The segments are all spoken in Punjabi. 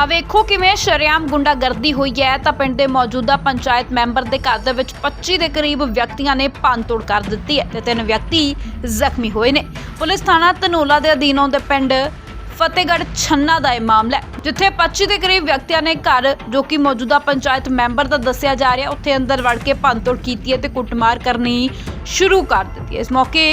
ਆ ਵੇਖੋ ਕਿਵੇਂ ਸ਼ਰੇਆਮ ਗੁੰਡਾਗਰਦੀ ਹੋਈ ਹੈ। ਤਾਂ ਪਿੰਡ ਦੇ ਮੌਜੂਦਾ ਪੰਚਾਇਤ ਮੈਂਬਰ ਦੇ ਘਰ ਦੇ ਵਿੱਚ 25 ਦੇ ਕਰੀਬ ਵਿਅਕਤੀਆਂ ਨੇ ਭੰਨਤੋੜ ਕਰ ਦਿੱਤੀ ਹੈ ਤੇ ਤਿੰਨ ਵਿਅਕਤੀ ਜ਼ਖਮੀ ਹੋਏ ਨੇ। ਪੁਲਿਸ ਥਾਣਾ ਧਨੋਲਾ ਦੇ ਅਧੀਨ ਆਉਂਦੇ ਪਿੰਡ ਫਤਿਹਗੜ੍ਹ ਛੰਨਾ ਦਾ ਇਹ ਮਾਮਲਾ ਹੈ, ਜਿੱਥੇ 25 ਦੇ ਕਰੀਬ ਵਿਅਕਤੀਆਂ ਨੇ ਘਰ ਜੋ ਕਿ ਮੌਜੂਦਾ ਪੰਚਾਇਤ ਮੈਂਬਰ ਦਾ ਦੱਸਿਆ ਜਾ ਰਿਹਾ, ਉੱਥੇ ਅੰਦਰ ਵੜ ਕੇ ਭੰਨਤੋੜ ਕੀਤੀ ਹੈ ਤੇ ਕੁੱਟਮਾਰ ਕਰਨੀ ਸ਼ੁਰੂ ਕਰ ਦਿੱਤੀ ਹੈ। ਇਸ ਮੌਕੇ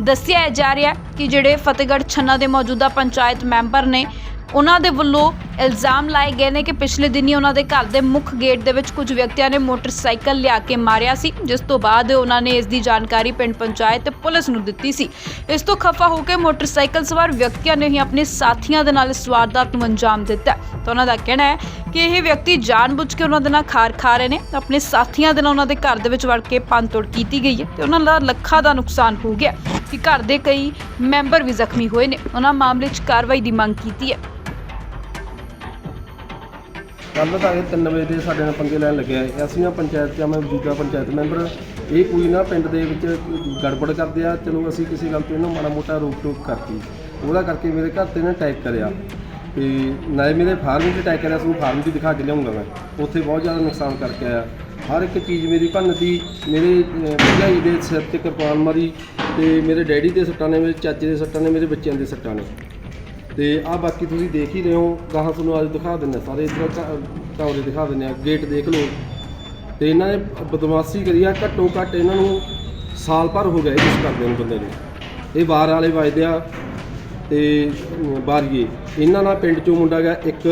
ਦੱਸਿਆ ਜਾ ਰਿਹਾ ਕਿ ਜਿਹੜੇ ਫਤਿਹਗੜ੍ਹ ਛੰਨਾ ਦੇ ਮੌਜੂਦਾ ਪੰਚਾਇਤ ਮੈਂਬਰ ਨੇ ਉਹਨਾਂ ਦੇ ਵੱਲੋਂ ਇਲਜ਼ਾਮ ਲਾਏ ਗਏ ਨੇ ਕਿ ਪਿਛਲੇ ਦਿਨੀ ਉਹਨਾਂ ਦੇ ਘਰ ਦੇ ਮੁੱਖ ਗੇਟ ਦੇ ਵਿੱਚ ਕੁਝ ਵਿਅਕਤੀਆਂ ਨੇ ਮੋਟਰਸਾਈਕਲ ਲਿਆ ਕੇ ਮਾਰਿਆ ਸੀ, ਜਿਸ ਤੋਂ ਬਾਅਦ ਉਹਨਾਂ ਨੇ ਇਸ ਦੀ ਜਾਣਕਾਰੀ ਪਿੰਡ ਪੰਚਾਇਤ ਤੇ ਪੁਲਿਸ ਨੂੰ ਦਿੱਤੀ ਸੀ। ਇਸ ਤੋਂ ਖਫਾ ਹੋ ਕੇ ਮੋਟਰਸਾਈਕਲ ਸਵਾਰ ਵਿਅਕਤੀਆਂ ਨੇ ਹੀ ਆਪਣੇ ਸਾਥੀਆਂ ਦੇ ਨਾਲ ਇਸ ਵਾਰਦਾਤ ਨੂੰ ਅੰਜਾਮ ਦਿੱਤਾ। ਤਾਂ ਉਹਨਾਂ ਦਾ ਕਹਿਣਾ ਹੈ ਕਿ ਇਹ ਵਿਅਕਤੀ ਜਾਣਬੁੱਝ ਕੇ ਉਹਨਾਂ ਦੇ ਨਾਲ ਖਾਰ ਖਾ ਰਹੇ ਨੇ। ਆਪਣੇ ਸਾਥੀਆਂ ਦੇ ਨਾਲ ਉਹਨਾਂ ਦੇ ਘਰ ਦੇ ਵਿੱਚ ਵੜ ਕੇ ਭੰਨਤੋੜ ਕੀਤੀ ਗਈ ਹੈ ਤੇ ਉਹਨਾਂ ਦਾ ਲੱਖਾਂ ਦਾ ਨੁਕਸਾਨ ਹੋ ਗਿਆ ਕਿ ਘਰ ਦੇ ਕਈ ਮੈਂਬਰ ਵੀ ਜ਼ਖਮੀ ਹੋਏ ਨੇ। ਉਹਨਾਂ ਮਾਮਲੇ 'ਚ ਕਾਰਵਾਈ ਦੀ ਮੰਗ ਕੀਤੀ ਹੈ। ਕੱਲ੍ਹ ਤਾਂ ਇਹ 3 ਵਜੇ ਦੇ ਸਾਡੇ ਨਾਲ ਪੰਗੇ ਲੈਣ ਲੱਗਿਆ ਹੈ। ਅਸੀਂ ਨਾ ਪੰਚਾਇਤ ਚ ਆ, ਮੈਂ ਦੂਜਾ ਪੰਚਾਇਤ ਮੈਂਬਰ। ਇਹ ਕੋਈ ਨਾ ਪਿੰਡ ਦੇ ਵਿੱਚ ਗੜਬੜ ਕਰਦੇ ਆ। ਚਲੋ ਅਸੀਂ ਕਿਸੇ ਗੱਲ ਤੋਂ ਇਹਨੂੰ ਮਾੜਾ ਮੋਟਾ ਰੋਕ ਟੋਕ ਕਰਤੀ। ਉਹਦਾ ਕਰਕੇ ਮੇਰੇ ਘਰ ਤੇ ਨਾ ਅਟੈਕ ਕਰਿਆ। ਤੇ ਨਾਲੇ ਮੇਰੇ ਫਾਰਮ 'ਤੇ ਅਟੈਕ ਕਰਿਆ ਸੀ ਫਾਰਮ ਵੀ ਦਿਖਾ ਕੇ ਲਿਆਉਂਗਾ ਮੈਂ। ਉੱਥੇ ਬਹੁਤ ਜ਼ਿਆਦਾ ਨੁਕਸਾਨ ਕਰਕੇ ਆਇਆ। ਹਰ ਇੱਕ ਚੀਜ਼ ਮੇਰੀ ਭੰਨਤੀ ਮੇਰੇ ਅਹ, ਭਰਜਾਈ ਦੇ ਸਿਰ ਤੇ ਕਿਰਪਾਨ ਮਾਰੀ ਤੇ ਮੇਰੇ ਡੈਡੀ ਦੇ ਸੱਟਾਂ ਨੇ ਮੇਰੇ ਚਾਚੇ ਦੇ ਸੱਟਾਂ ਨੇ ਮੇਰੇ ਬੱਚਿਆਂ ਦੇ ਸੱਟਾਂ ਨੇ। ਤੇ ਆ ਬਾਕੀ ਤੁਸੀਂ ਦੇਖ ਹੀ ਰਹੇ ਹੋ ਗਾਹਾਂ ਤੁਹਾਨੂੰ ਅੱਜ ਦਿਖਾ ਦਿੰਦੇ ਸਾਰੇ ਇਧਰ ਕਮਰੇ ਦਿਖਾ ਦਿੰਦੇ ਆ ਗੇਟ ਦੇਖ ਲਓ। ਤੇ ਇਹਨਾਂ ਨੇ ਬਦਮਾਸ਼ੀ ਕਰੀ ਆ ਘੱਟੋ ਘੱਟ ਇਹਨਾਂ ਨੂੰ ਸਾਲ ਭਰ ਹੋ ਗਿਆ ਇਹ ਕੁਛ ਕਰਦੇ ਨੂੰ ਬੰਦੇ ਨੂੰ। ਇਹ ਬਾਹਰ ਵਾਲੇ ਵਜਦੇ ਆ ਤੇ ਬਾਰੀਏ ਇਹਨਾਂ ਨਾਲ ਪਿੰਡ ਚੋਂ ਮੁੰਡਾ ਗਿਆ ਇੱਕ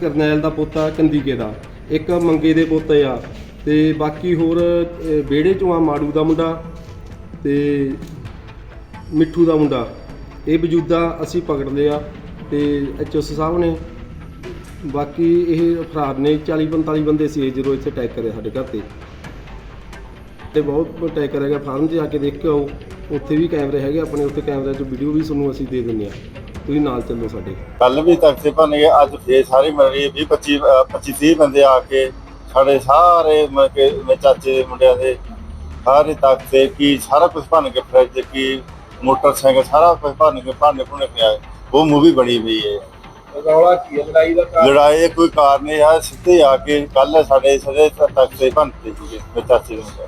ਕਰਨੈਲ ਦਾ ਪੋਤਾ ਕੰਦੀਕੇ ਦਾ। ਇੱਕ ਮੰਗੇ ਦੇ ਪੋਤੇ ਆ। ਤੇ ਬਾਕੀ ਹੋਰ ਅ, ਵਿਹੜੇ ਚੋਂ ਆ ਮਾੜੂ ਦਾ ਮੁੰਡਾ ਤੇ ਮਿੱਠੂ ਦਾ ਮੁੰਡਾ। ਇਹ ਵਜੂਦਾ ਅਸੀਂ ਪਕੜ ਲਿਆ ਤੇ ਐਚਓਸ ਸਾਹਿਬ ਨੇ, ਬਾਕੀ ਇਹ ਅਫਰਾਦ ਨੇ 40 45 ਬੰਦੇ ਸੀ ਜਦੋਂ ਇੱਥੇ ਅਟੈਕ ਕਰਿਆ ਸਾਡੇ ਘਰ ਤੇ। ਤੇ ਬਹੁਤ ਅਟੈਕ ਕਰਿਆ ਫਾਰਮ 'ਚ ਜਾ ਕੇ ਦੇਖ ਕੇ ਆਓ ਉੱਥੇ ਵੀ ਕੈਮਰੇ ਹੈਗੇ, ਆਪਣੇ ਉੱਥੇ ਕੈਮਰੇ 'ਚ ਵੀਡੀਓ ਵੀ ਤੁਹਾਨੂੰ ਅਸੀਂ ਦੇ ਦਿੰਦੇ ਆ ਤੁਸੀਂ ਨਾਲ ਚੱਲੋ ਸਾਡੇ। ਕੱਲ ਵੀ ਤਖਤੇ ਭੰਨ ਗਏ ਅੱਜ ਫੇਰ ਸਾਰੇ ਮਿਲ ਰਹੀ 20 25 25 30 ਬੰਦੇ ਆ ਕੇ ਸਾਡੇ ਸਾਰੇ ਮਤਲਬ ਕਿ ਮੇਰੇ ਚਾਚੇ ਦੇ ਮੁੰਡਿਆਂ ਦੇ ਸਾਰੇ ਤਖਤੇ ਕੀ ਸਾਰਾ ਕੁਝ ਭੰਨ ਕੇ ਫਰਿੱਜ ਕੀ ਮੋਟਰਸਾਈਕਲ ਸਾਰਾ ਕੁਝ ਭੰਨ ਕੇ ਭਾਂਡੇ ਭੁੰਨੇ ਪਿਆ ਉਹ ਮੂਵੀ ਬਣੀ ਹੋਈ ਹੈ। ਰੌਲਾ ਕੀ ਹੈ? ਲੜਾਈ ਦਾ ਕਾਰਨ? ਲੜਾਈ ਦਾ ਕੋਈ ਕਾਰਨ ਨਹੀਂ ਆ ਸਿੱਧੇ ਆ ਕੇ ਕੱਲ ਸਾਡੇ ਸਾਰੇ ਤਖਤੇ ਭੰਨਤੇ ਸੀਗੇ ਮੇਰੇ ਚਾਚੇ ਦੇ ਮੁੰਡੇ।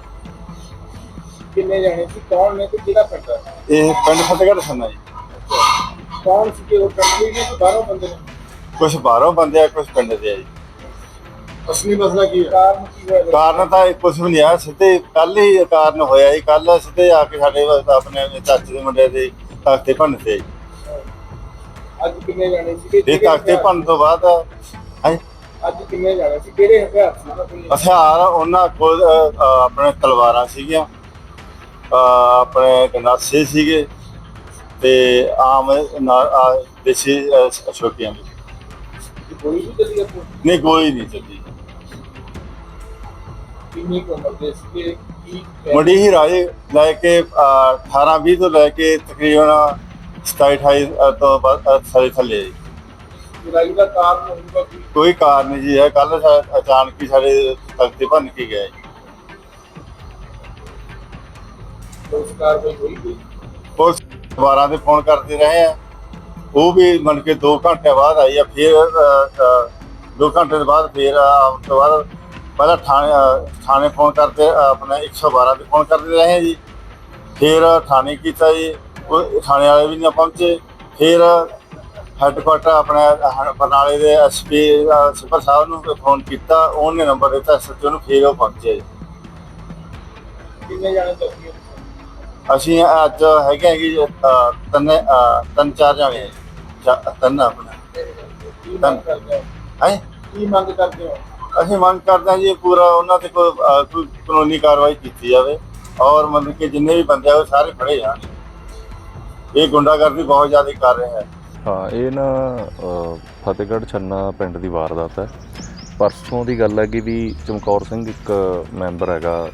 ਕਿੰਨੇ ਜਾਣੇ ਸੀ? ਕੌਣ ਨੇ ਤੇ ਕਿਹੜਾ ਪਿੰਡ ਹੈ? ਇਹ ਪਿੰਡ ਫਤਿਹਗੜ੍ਹ ਸੰਨਾ ਜੀ। ਕੌਣ ਸੀ ਕਿ ਉਹ ਕੰਟਰੀ ਨੇ ਬਾਹਰੋਂ ਬੰਦੇ ਨੇ? ਕੁਝ ਬਾਹਰੋਂ ਬੰਦੇ ਆ ਕੁਝ ਪਿੰਡ ਦੇ ਆ ਜੀ। ਅਸਲੀ ਮਸਲਾ ਕੀ ਹੈ? ਕਾਰਨ ਕੀ ਹੋਇਆ? ਕਾਰਨ ਤਾਂ ਕੁਝ ਵੀ ਨਹੀਂ ਆ ਸਿੱਧੇ ਕੱਲ ਹੀ ਕਾਰਨ ਹੋਇਆ ਜੀ। ਕੱਲ ਸਿੱਧੇ ਆ ਕੇ ਸਾਡੇ ਆਪਣੇ ਚਾਚੇ ਦੇ ਮੁੰਡੇ ਦੇ ਤਖਤੇ ਭੰਨਤੇ ਜੀ। ਅੱਜ ਕਿੰਨੇ ਜਾਣੇ ਸੀ? ਇਹ ਤਖਤੇ ਭੰਨ ਤੋਂ ਬਾਅਦ ਹਾਂ? ਅੱਜ ਕਿੰਨੇ ਜਾਣੇ ਸੀ? ਕਿਹੜੇ ਹਥਿਆਰ ਸੀ ਉਹਨਾਂ ਕੋਲ? ਹਥਿਆਰ ਉਹਨਾਂ ਕੋਲ ਅ, ਅ, ਆਪਣੇ ਤਲਵਾਰਾਂ ਸੀਗੀਆਂ ਅ, ਆਪਣੇ ਗੰਡਾਸੇ ਸੀਗੇ ਤੇ ਆਮ ਨਾ- ਆ, ਦੇਸੀ ਅ, ਵੀ ਗੋਲੀ ਵੀ ਚੱਲੀ ਆਪੋ ਨਹੀਂ ਕੋਈ ਨਹੀਂ ਚੱਲੀ। ਕਿੰਨੀ ਕੁ ਉਮਰ ਦੇ ਸੀ? ਕਿ ਮੜੀ ਹੀ ਰਾਏ ਲੈ ਕੇ 18 20 ਤੋਂ ਲੈ ਕੇ ਤਕਰੀਬਨ 27 28 ਤੋਂ ਬਾਅਦ ਸਾਰੇ ਥੱਲੇ ਜੀ। ਲੜਾਈ ਦਾ ਕਾਰਨ ਹੋਊਗਾ ਕਿ ਕੋਈ ਕਾਰਨ ਜੀ ਹੈ ਕੱਲ ਅਚਾਨਕ ਹੀ ਸਾਡੇ ਤਖਤੇ ਭੰਨ ਕੇ ਗਏ ਉਸ ਕਾਰਵਾਈ ਹੋਈ ਕੋਈ? ਪੁਲਿਸ ਦੁਬਾਰਾ ਤੇ ਫੋਨ ਕਰਦੇ ਰਹੇ ਆ। ਉਹ ਵੀ ਮੰਨ ਕੇ 2 ਘੰਟੇ ਬਾਅਦ ਆਈ ਆ ਫਿਰ 2 ਘੰਟੇ ਦੇ ਬਾਅਦ ਫਿਰ ਆਉਣ ਤੋਂ ਬਾਅਦ ਪਹਿਲਾਂ ਥਾਣੇ ਅ, ਥਾਣੇ ਫੋਨ ਕਰਦੇ ਅ, ਆਪਣਾ 112 ਤੇ ਫੋਨ ਕਰਦੇ ਰਹੇ ਆ ਜੀ। ਫਿਰ ਥਾਣੇ ਕੀਤਾ ਜੀ। ਉਹ ਥਾਣੇ ਵਾਲੇ ਵੀ ਨਾ ਪਹੁੰਚੇ। ਫਿਰ ਹੈੱਡਕੁਆਟਰ ਆਪਣਾ ਬਰਨਾਲੇ ਦੇ ਐਸਪੀ ਸੁਪਰ ਸਾਹਿਬ ਨੂੰ ਫੋਨ ਕੀਤਾ। ਉਹਨੇ ਨੰਬਰ ਦਿੱਤਾ ਸੱਚੋ ਨੂੰ ਫਿਰ ਉਹ ਪਹੁੰਚੇ। ਜੀ ਕਿੰਨੇ ਜਾਣੇ ਜ਼ਖਮੀ ਹੋਏ? ਅਸੀਂ ਅੱਜ ਹੈਗੇ ਆ ਜੀ ਤਿੰਨ ਤਿੰਨ ਚਾਰ ਜਾਣੇ। ਚਾ- ਤਿੰਨ ਆਪਣਾ। ਕੀ ਮੰਗ ਕਰਦੇ ਹੋ? ਹੈ ਕੀ ਮੰਗ ਕਰਦੇ ਹੋ? ਅਸੀਂ ਮੰਗ ਕਰਦੇ ਹਾਂ ਜੀ ਪੂਰਾ ਉਹਨਾਂ ਤੇ ਕੋਈ ਕੋਈ ਕਾਨੂੰਨੀ ਕਾਰਵਾਈ ਕੀਤੀ ਜਾਵੇ। ਔਰ ਮਤਲਬ ਕਿ ਜਿੰਨੇ ਵੀ ਬੰਦੇ ਆ ਉਹ ਸਾਰੇ ਫੜੇ ਜਾਣ। ਇਹ ਗੁੰਡਾਗਰਦੀ ਬਹੁਤ ਜ਼ਿਆਦਾ ਕਰ ਰਿਹਾ ਹੈ। ਹਾਂ ਇਹ ਨਾ ਅ, ਫਤਿਹਗੜ੍ਹ ਛੰਨਾ ਪਿੰਡ ਦੀ ਵਾਰਦਾਤ ਹੈ। ਪਰਸੋਂ ਦੀ ਗੱਲ ਹੈਗੀ ਵੀ ਚਮਕੌਰ ਸਿੰਘ ਇੱਕ ਮੈਂਬਰ ਹੈਗਾ।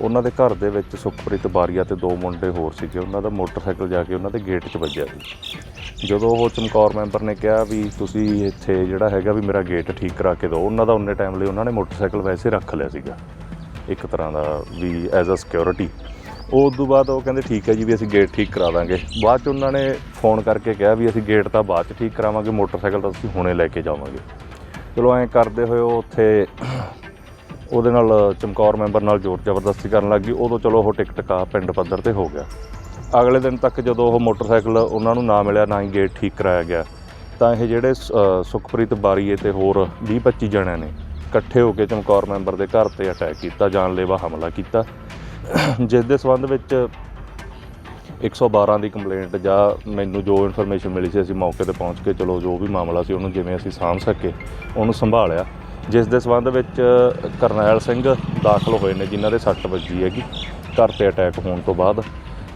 ਉਹਨਾਂ ਦੇ ਘਰ ਦੇ ਵਿੱਚ ਸੁਖਪ੍ਰੀਤ ਬਾਰੀਆ ਤੇ ਦੋ ਮੁੰਡੇ ਹੋਰ ਸੀਗੇ। ਉਹਨਾਂ ਦਾ ਮੋਟਰਸਾਈਕਲ ਜਾ ਕੇ ਉਹਨਾਂ ਦੇ ਗੇਟ 'ਚ ਵੱਜਿਆ ਸੀ। ਜਦੋਂ ਉਹ ਚਮਕੌਰ ਮੈਂਬਰ ਨੇ ਕਿਹਾ ਵੀ ਤੁਸੀਂ ਇੱਥੇ ਜਿਹੜਾ ਹੈਗਾ ਵੀ ਮੇਰਾ ਗੇਟ ਠੀਕ ਕਰਾ ਕੇ ਦਿਓ ਉਹਨਾਂ ਦਾ ਉਨੇ ਟਾਈਮ ਲਈ ਉਹਨਾਂ ਨੇ ਮੋਟਰਸਾਈਕਲ ਵੈਸੇ ਰੱਖ ਲਿਆ ਸੀਗਾ। ਇੱਕ ਤਰ੍ਹਾਂ ਦਾ ਵੀ ਐਜ਼ ਅ ਸਿਕਿਉਰਿਟੀ ਉਸ ਤੋਂ ਬਾਅਦ ਉਹ ਕਹਿੰਦੇ ਠੀਕ ਹੈ ਜੀ ਵੀ ਅਸੀਂ ਗੇਟ ਠੀਕ ਕਰਾ ਦਾਂਗੇ। ਬਾਅਦ ਚ ਉਹਨਾਂ ਨੇ ਫੋਨ ਕਰਕੇ ਕਿਹਾ ਵੀ ਅਸੀਂ ਗੇਟ ਤਾਂ ਬਾਅਦ ਚ ਠੀਕ ਕਰਾਵਾਂਗੇ ਮੋਟਰਸਾਈਕਲ ਤਾਂ ਤੁਸੀਂ ਹੁਣੇ ਲੈ ਕੇ ਜਾਵਾਂਗੇ। ਚਲੋ ਐਂ ਕਰਦੇ ਹੋਏ ਉਹ ਉੱਥੇ ਉਹਦੇ ਨਾਲ ਚਮਕੌਰ ਮੈਂਬਰ ਨਾਲ ਜ਼ੋਰ ਜ਼ਬਰਦਸਤੀ ਕਰਨ ਲੱਗ ਗਈ। ਉਦੋਂ ਚਲੋ ਉਹ ਟਿਕ ਟਕਾ ਪਿੰਡ ਪੱਧਰ ਤੇ ਹੋ ਗਿਆ। ਅਗਲੇ ਦਿਨ ਤੱਕ ਜਦੋਂ ਉਹ ਮੋਟਰਸਾਈਕਲ ਉਹਨਾਂ ਨੂੰ ਨਾ ਮਿਲਿਆ ਨਾ ਹੀ ਗੇਟ ਠੀਕ ਕਰਾਇਆ ਗਿਆ ਤਾਂ ਇਹ ਜਿਹੜੇ ਅ, ਸੁਖਪ੍ਰੀਤ ਬਾਰੀਏ ਤੇ ਹੋਰ 20 25 ਜਣਿਆਂ ਨੇ ਇਕੱਠੇ ਹੋ ਕੇ ਚਮਕੌਰ ਮੈਂਬਰ ਦੇ ਘਰ ਤੇ ਅਟੈਕ ਕੀਤਾ ਜਾਨਲੇਵਾ ਹਮਲਾ ਕੀਤਾ। ਜਿਸ ਦੇ ਸਬੰਧ ਵਿੱਚ 112 ਦੀ ਕੰਪਲੇਂਟ ਜਾਂ ਮੈਨੂੰ ਜੋ ਇਨਫੋਰਮੇਸ਼ਨ ਮਿਲੀ ਸੀ, ਅਸੀਂ ਮੌਕੇ ਤੇ ਪਹੁੰਚ ਕੇ ਚਲੋ ਜੋ ਵੀ ਮਾਮਲਾ ਸੀ, ਉਹਨੂੰ ਜਿਵੇਂ ਅਸੀਂ ਸਾਂਭ ਸਕੇ, ਉਹਨੂੰ ਸੰਭਾਲਿਆ। ਜਿਸ ਦੇ ਸਬੰਧ ਵਿੱਚ ਕਰਨੈਲ ਸਿੰਘ ਦਾਖਲ ਹੋਏ ਨੇ, ਜਿਨ੍ਹਾਂ ਦੇ ਸੱਟ ਵੱਜੀ ਹੈਗੀ, ਘਰ ਤੇ ਅਟੈਕ ਹੋਣ ਤੋਂ ਬਾਅਦ।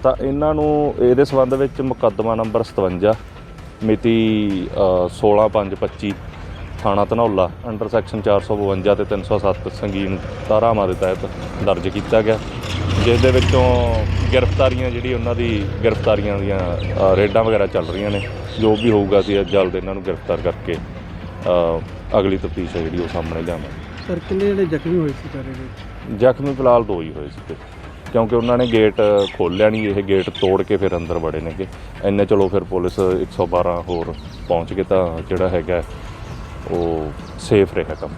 ਤਾਂ ਇਹਨਾਂ ਨੂੰ ਇਹਦੇ ਸਬੰਧ ਵਿੱਚ ਮੁਕੱਦਮਾ ਨੰਬਰ 57 ਮਿਤੀ 16/5/25 ਥਾਣਾ ਧਨੌਲਾ ਅੰਡਰ ਸੈਕਸ਼ਨ 452 ਤੇ 307 ਸੰਗੀਨ ਧਾਰਾਵਾਂ ਦੇ ਤਹਿਤ ਦਰਜ ਕੀਤਾ ਗਿਆ। ਜਿਸ ਦੇ ਵਿੱਚੋਂ ਗ੍ਰਿਫਤਾਰੀਆਂ ਜਿਹੜੀ ਉਹਨਾਂ ਦੀ ਗ੍ਰਿਫਤਾਰੀਆਂ ਦੀਆਂ ਰੇਡਾਂ ਵਗੈਰਾ ਚੱਲ ਰਹੀਆਂ ਨੇ। ਜੋ ਵੀ ਹੋਊਗਾ ਅਸੀਂ ਅੱਜ ਜਲਦ ਇਹਨਾਂ ਨੂੰ ਗ੍ਰਿਫਤਾਰ ਕਰਕੇ ਅਗਲੀ ਤਫਤੀਸ਼ ਹੈ ਜਿਹੜੀ ਉਹ ਸਾਹਮਣੇ ਲਿਆਵਾਂਗੇ। ਸਰ ਕਿੰਨੇ ਜਿਹੜੇ ਜ਼ਖਮੀ ਹੋਏ ਸੀ ਸਾਰੇ ਵਿੱਚ ਜ਼ਖਮੀ ਫਿਲਹਾਲ ਦੋ ਹੀ ਹੋਏ ਸੀ ਕਿਉਂਕਿ ਉਹਨਾਂ ਨੇ ਗੇਟ ਖੋਲ੍ਹਿਆ ਨਹੀਂ ਇਹ ਗੇਟ ਤੋੜ ਕੇ ਫਿਰ ਅੰਦਰ ਵੜੇ ਨੇਗੇ। ਇੰਨੇ ਚਲੋ ਫਿਰ ਪੁਲਿਸ 112 ਹੋਰ ਪਹੁੰਚ ਕੇ ਤਾਂ ਜਿਹੜਾ ਹੈਗਾ ਉਹ ਸੇਫ ਰਿਹਾ ਕੰਮ।